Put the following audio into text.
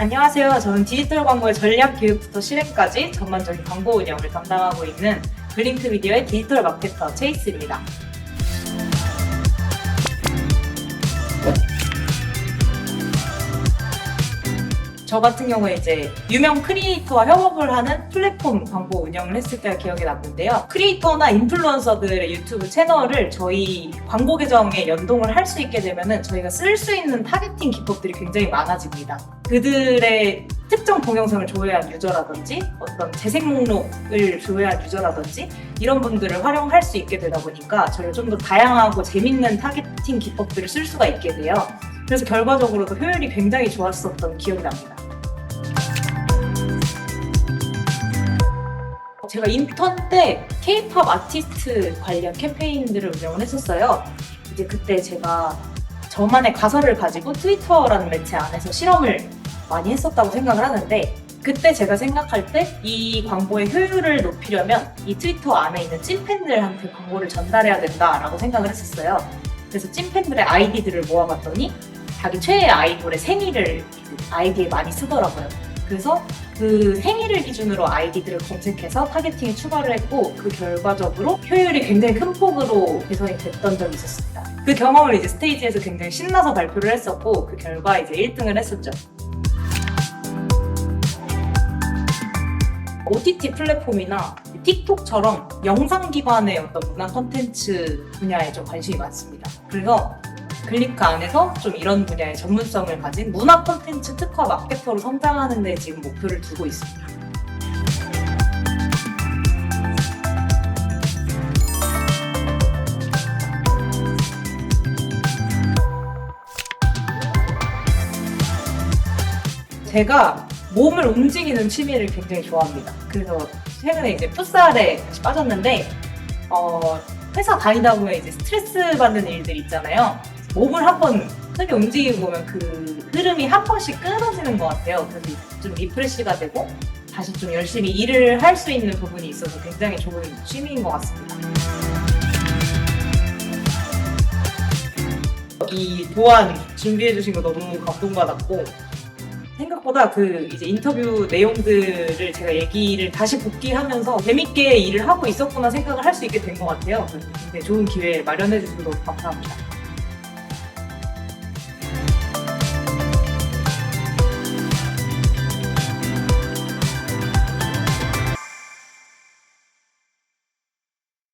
안녕하세요. 저는 디지털 광고의 전략 교육부터 실행까지 전반적인 광고 운영을 담당하고 있는 블링크 미디어의 디지털 마케터 체이스입니다. 저 같은 경우에 이제 유명 크리에이터와 협업을 하는 플랫폼 광고 운영을 했을 때가 기억이 남는데요. 크리에이터나 인플루언서들의 유튜브 채널을 저희 광고 계정에 연동을 할 수 있게 되면은 저희가 쓸 수 있는 타겟팅 기법들이 굉장히 많아집니다. 그들의 특정 동영상을 조회한 유저라든지 어떤 재생 목록을 조회한 유저라든지 이런 분들을 활용할 수 있게 되다 보니까 저희가 좀 더 다양하고 재밌는 타겟팅 기법들을 쓸 수가 있게 돼요. 그래서 결과적으로도 효율이 굉장히 좋았었던 기억이 납니다. 제가 인턴 때 K-팝 아티스트 관련 캠페인들을 운영을 했었어요. 이제 그때 제가 저만의 가설을 가지고 트위터라는 매체 안에서 실험을 많이 했었다고 생각을 하는데 그때 제가 생각할 때 이 광고의 효율을 높이려면 이 트위터 안에 있는 찐팬들한테 광고를 전달해야 된다라고 생각을 했었어요. 그래서 찐팬들의 아이디들을 모아봤더니 자기 최애 아이돌의 생일을 아이디에 많이 쓰더라고요. 그래서 그 생일을 기준으로 아이디들을 검색해서 타겟팅에 추가를 했고 그 결과적으로 효율이 굉장히 큰 폭으로 개선이 됐던 적이 있었습니다. 그 경험을 이제 스테이지에서 굉장히 신나서 발표를 했었고 그 결과 이제 1등을 했었죠. OTT 플랫폼이나 틱톡처럼 영상 기반의 어떤 문화 콘텐츠 분야에 좀 관심이 많습니다. 그래서 클리크 안에서 좀 이런 분야의 전문성을 가진 문화 콘텐츠 특화 마케터로 성장하는 데 지금 목표를 두고 있습니다. 제가 몸을 움직이는 취미를 굉장히 좋아합니다. 그래서 최근에 이제 풋살에 다시 빠졌는데 어, 회사 다니다 보면 이제 스트레스 받는 일들 있잖아요. 몸을 한번 크게 움직이고 보면 그 흐름이 한 번씩 끊어지는 것 같아요. 그래서 좀 리프레시가 되고 다시 좀 열심히 일을 할 수 있는 부분이 있어서 굉장히 좋은 취미인 것 같습니다. 이 도안 준비해 주신 거 너무 감동받았고 생각보다 그 이제 인터뷰 내용들을 제가 얘기를 다시 복귀하면서 재밌게 일을 하고 있었구나 생각을 할 수 있게 된 것 같아요. 굉장히 좋은 기회 마련해 주셔서 너무 감사합니다.